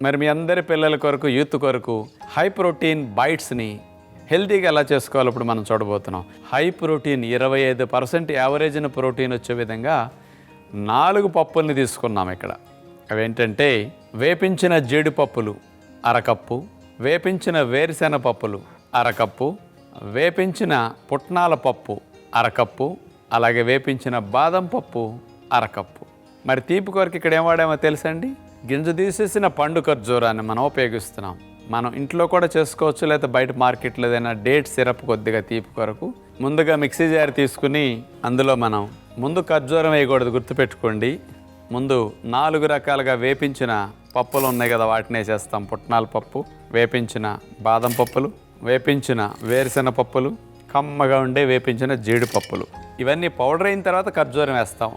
మరి మీ అందరి పిల్లల కొరకు యూత్ కొరకు హై ప్రోటీన్ బైట్స్ని హెల్తీగా ఎలా చేసుకోవాలి ఇప్పుడు మనం చూడబోతున్నాం. హై ప్రోటీన్ ఇరవై ఐదు పర్సెంట్ యావరేజ్న ప్రోటీన్ వచ్చే విధంగా నాలుగు పప్పుల్ని తీసుకున్నాం ఇక్కడ. అవేంటంటే వేపించిన జీడిపప్పులు అరకప్పు వేపించిన వేరుశెన పప్పులు అరకప్పు వేపించిన పుట్నాల పప్పు అరకప్పు అలాగే వేపించిన బాదం పప్పు అరకప్పు. మరి తీపి కొరకు ఇక్కడ ఏం వాడామో తెలుసండి? గింజ తీసేసిన పండు ఖర్జూరాన్ని మనం ఉపయోగిస్తున్నాం. మనం ఇంట్లో కూడా చేసుకోవచ్చు లేదా బయట మార్కెట్లో ఏదైనా డేట్ సిరప్ కొద్దిగా తీపి కొరకు. ముందుగా మిక్సీ జార్ తీసుకుని అందులో మనం ముందు ఖర్జూరం వేయకూడదు గుర్తుపెట్టుకోండి. ముందు నాలుగు రకాలుగా వేపించిన పప్పులు ఉన్నాయి కదా వాటిని వేసేస్తాం. పుట్నాల పప్పు వేపించిన బాదం పప్పులు వేపించిన వేరుశెన పప్పులు కమ్మగా ఉండే వేపించిన జీడిపప్పులు. ఇవన్నీ పౌడర్ అయిన తర్వాత ఖర్జూరం వేస్తాం.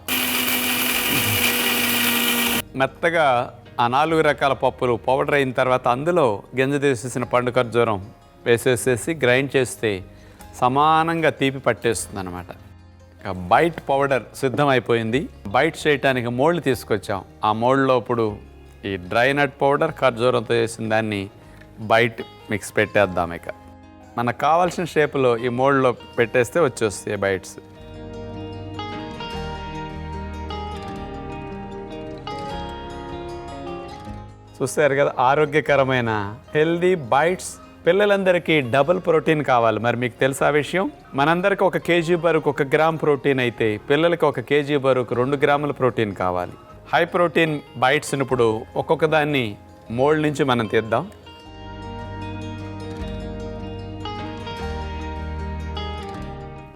మెత్తగా ఆ నాలుగు రకాల పప్పులు పౌడర్ అయిన తర్వాత అందులో గింజ తీసేసిన పండు ఖర్జూరం వేసేసేసి గ్రైండ్ చేస్తే సమానంగా తీపి పట్టేస్తుంది అనమాట బైట్ పౌడర్ సిద్ధమైపోయింది. బైట్ చేయటానికి మోళ్ళు తీసుకొచ్చాం. ఆ మోళ్ళలో ఇప్పుడు ఈ డ్రై నట్ పౌడర్ ఖర్జూరంతో చేసిన దాన్ని బైట్ మిక్స్ పెట్టేద్దాం ఇక. మనకు కావాల్సిన షేపులో ఈ మోల్డ్లో పెట్టేస్తే వచ్చేస్తాయి బైట్స్. చూస్తారు కదా ఆరోగ్యకరమైన హెల్దీ బైట్స్. పిల్లలందరికీ డబుల్ ప్రోటీన్ కావాలి. మరి మీకు తెలుసా విషయం? మనందరికి ఒక కేజీ బరుకు ఒక గ్రామ్ ప్రోటీన్ అయితే పిల్లలకి ఒక కేజీ బరుకు రెండు గ్రాముల ప్రోటీన్ కావాలి. హై ప్రోటీన్ బైట్స్ని ఇప్పుడు ఒక్కొక్క దాన్ని మోల్డ్ నుంచి మనం తీద్దాం.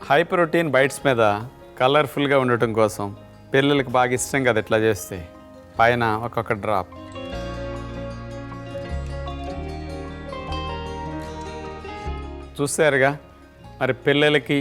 హై ప్రోటీన్ బైట్స్ మీద కలర్ఫుల్గా ఉండటం కోసం పిల్లలకి బాగా ఇష్టం కదా ఇట్లా చేస్తే. పైన ఒక్కొక్క డ్రాప్. చూసారుగా మరి పిల్లలకి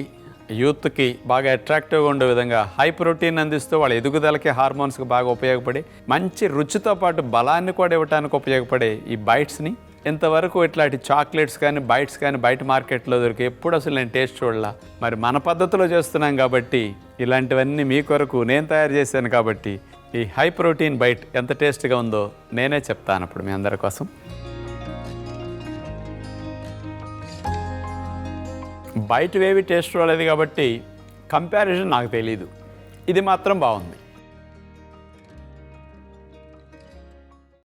యూత్కి బాగా అట్రాక్టివ్గా ఉండే విధంగా హై ప్రోటీన్ అందిస్తూ వాళ్ళ ఎదుగుదలకి హార్మోన్స్కి బాగా ఉపయోగపడి మంచి రుచితో పాటు బలాన్ని కూడా ఇవ్వడానికి ఉపయోగపడే ఈ బైట్స్ని ఇంతవరకు ఇట్లాంటి చాక్లెట్స్ కానీ బైట్స్ కానీ బయట మార్కెట్లో దొరికి ఎప్పుడు అసలు నేను టేస్ట్ చూడలా. మరి మన పద్ధతిలో చేస్తున్నాం కాబట్టి ఇలాంటివన్నీ మీ కొరకు నేను తయారు చేశాను కాబట్టి ఈ హై ప్రోటీన్ బైట్ ఎంత టేస్ట్గా ఉందో నేనే చెప్తాను అప్పుడు మీ అందరి కోసం. బయటవేవి టేస్ట్ రాలేదు కాబట్టి కంపారిజన్ నాకు తెలియదు ఇది మాత్రం బాగుంది.